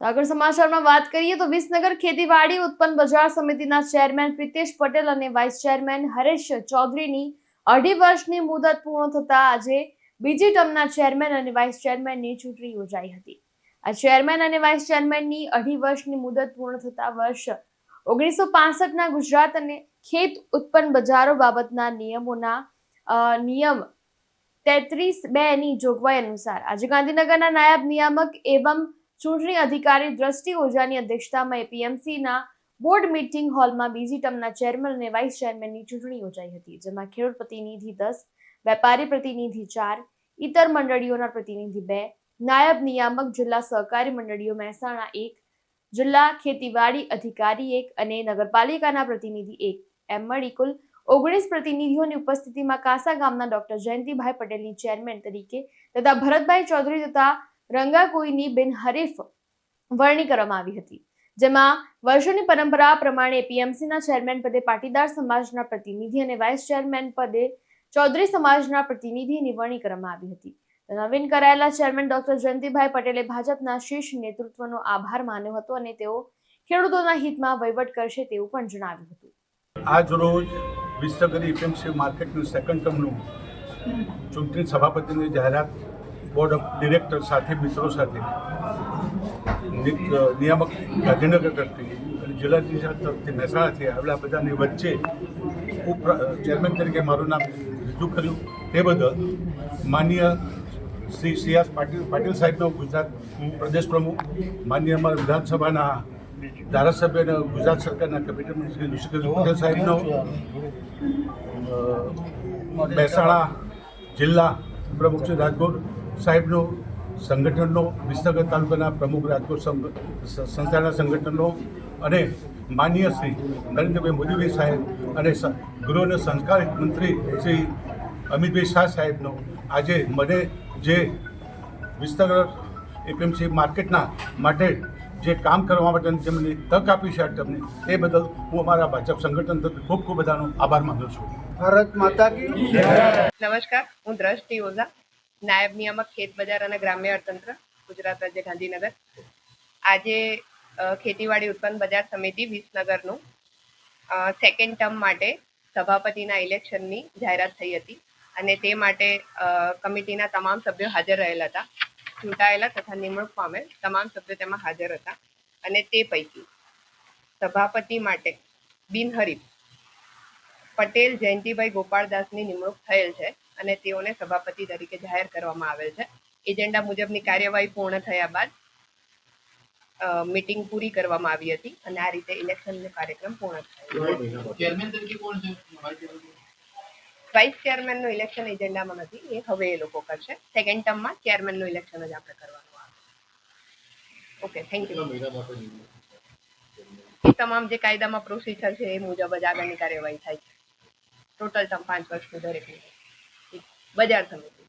આગળ સમાચારમાં વાત કરીએ તો વિસનગર ખેતીવાડી ઉત્પન્ન બજાર સમિતિના ચેરમેન પ્રિતેશ પટેલ અને વાઇસ ચેરમેન હરેશ ચૌધરીની અઢી વર્ષની મુદત પૂર્ણ થતા આજે બીજી ટર્મના ચેરમેન અને વાઇસ ચેરમેનની ચૂંટણી યોજાઈ હતી. આ ચેરમેન અને વાઇસ ચેરમેનની અઢી વર્ષની મુદત પૂર્ણ થતા વર્ષ ઓગણીસો પાસઠના ગુજરાત અને ખેત ઉત્પન્ન બજારો બાબતના નિયમોના નિયમ તેત્રીસ બે ની જોગવાઈ અનુસાર આજે ગાંધીનગરના નાયબ નિયામક એવં ચૂંટણી અધિકારી દ્રષ્ટિ ઓઝાની અધ્યક્ષતામાં એપીએમસીના બોર્ડ મીટિંગ હોલમાં બીજી ટર્મના ચેરમેન અને વાઇસ ચેરમેનની ચૂંટણી યોજાઈ હતી, જેમાં ખેડૂત પ્રતિનિધિ દસ, વેપારી પ્રતિનિધિ ચાર ઇતર મંડળીઓના પ્રતિનિધિ બે, નાયબ નિયામક જિલ્લા સહકારી મંડળીઓ મહેસાણા એક, જિલ્લા ખેતીવાડી અધિકારી એક અને નગરપાલિકાના પ્રતિનિધિ એક. એમ મળી કુલ ઓગણીસ પ્રતિનિધિઓની ઉપસ્થિતિમાં કાસા ગામના ડોક્ટર જયંતિભાઈ પટેલની ચેરમેન તરીકે તથા ભરતભાઈ ચૌધરી તથા રંગાકોઈની બિનહરીફ વરણી કરવામાં આવી હતી, જેમાં વર્ષોની પરંપરા પ્રમાણે પીએમસીના ચેરમેન પદે પાટીદાર સમાજના પ્રતિનિધિ અને વાઇસ ચેરમેન પદે ચૌધરી સમાજના પ્રતિનિધિની વરણી કરવામાં આવી હતી. નવીન કરાયેલા ચેરમેન ડોક્ટર જયંતિભાઈ પટેલે ભાજપના શીર્ષ નેતૃત્વનો આભાર માન્યો હતો અને તેઓ ખેડૂતોના હિતમાં વહીવટ કરશે તેવું પણ જણાવ્યું હતું. આજ રોજ વિશ્વગરી એપીએમસી માર્કેટનું સેકન્ડ ટર્મનું ચૂંટણી સભાપતિની જાહેરાત બોર્ડ ઓફ ડિરેક્ટર સાથે, મિત્રો સાથે. નિયામક ગાંધીનગર તરફથી અને જિલ્લા નિયામક તરફથી મહેસાણાથી આવેલા બધાની વચ્ચે ઉપ ચેરમેન તરીકે મારું નામ રજૂ કર્યું. તે બદલ માન્ય શ્રી સિયાસ પાટીલ પાટીલ સાહેબનો ગુજરાત પ્રદેશ પ્રમુખ માન્ય અમારા વિધાનસભાના ધારાસભ્ય અને ગુજરાત સરકારના કેબિનેટ મંત્રી ઋષિકેશ પટેલ સાહેબનો મહેસાણા જિલ્લા પ્રમુખ શ્રી રાજગોર સાહેબનો સંગઠનનો વિસનગર તાલુકાના પ્રમુખ રાજકોટ સંસ્થાના સંગઠનનો અને માનનીય શ્રી નરેન્દ્રભાઈ મોદીભાઈ સાહેબ અને સ- ગૃહ અને સંસ્કાર મંત્રી શ્રી અમિતભાઈ શાહ સાહેબનો આજે મને જે વિસનગર એપીએમસી માર્કેટના માટે જે કામ કરવા માટે જેમને તક આપી છે તમને એ બદલ હું અમારા ભાજપ સંગઠન તરફથી ખૂબ ખૂબ બધાનો આભાર માનું છું. ભારત માતા કી નમસ્કાર હું દ્રષ્ટિ ઓઝા. નાયબ નિયામક ખેત બજાર અને ગ્રામ્ય અર્થતંત્ર, ગુજરાત રાજ્ય ગાંધીનગર. આજે ખેતીવાડી ઉત્પન્ન બજાર સમિતિ વિસનગરનું સેકન્ડ ટર્મ માટે સભાપતિના ઇલેક્શનની જાહેરાત થઈ હતી અને તે માટે કમિટીના તમામ સભ્યો હાજર રહેલા હતા. ચૂંટાયેલા તથા નિમણૂક પામેલ તમામ સભ્યો તેમાં હાજર હતા અને તે પૈકી સભાપતિ માટે બિનહરીફ પટેલ જયંતિભાઈ ગોપાળદાસની નિમણૂક થયેલ છે. અને તેઓને સભાપતિ તરીકે જાહેર કરવામાં આવેલ છે. એજન્ડા મુજબની કાર્યવાહી પૂર્ણ થયા બાદ મીટિંગ પૂરી કરવામાં આવી હતી અને આ રીતે ઇલેક્શનનો કાર્યક્રમ પૂર્ણ થયો. વાઇસ ચેરમેનનું ઇલેક્શન એજન્ડામાં નથી એ હવે એ લોકો કરશે. સેકન્ડ ટર્મમાં ચેરમેનનું ઇલેક્શન જ આપણે કરવાનું આવે. ઓકે થેન્ક યુ તમામ જે કાયદામાં પ્રોસિજર છે એ મુજબ જ આગળની કાર્યવાહી થાય છે. ટોટલ તમ પાંચ વર્ષનું દરેકનું. બજાર સમિતિ.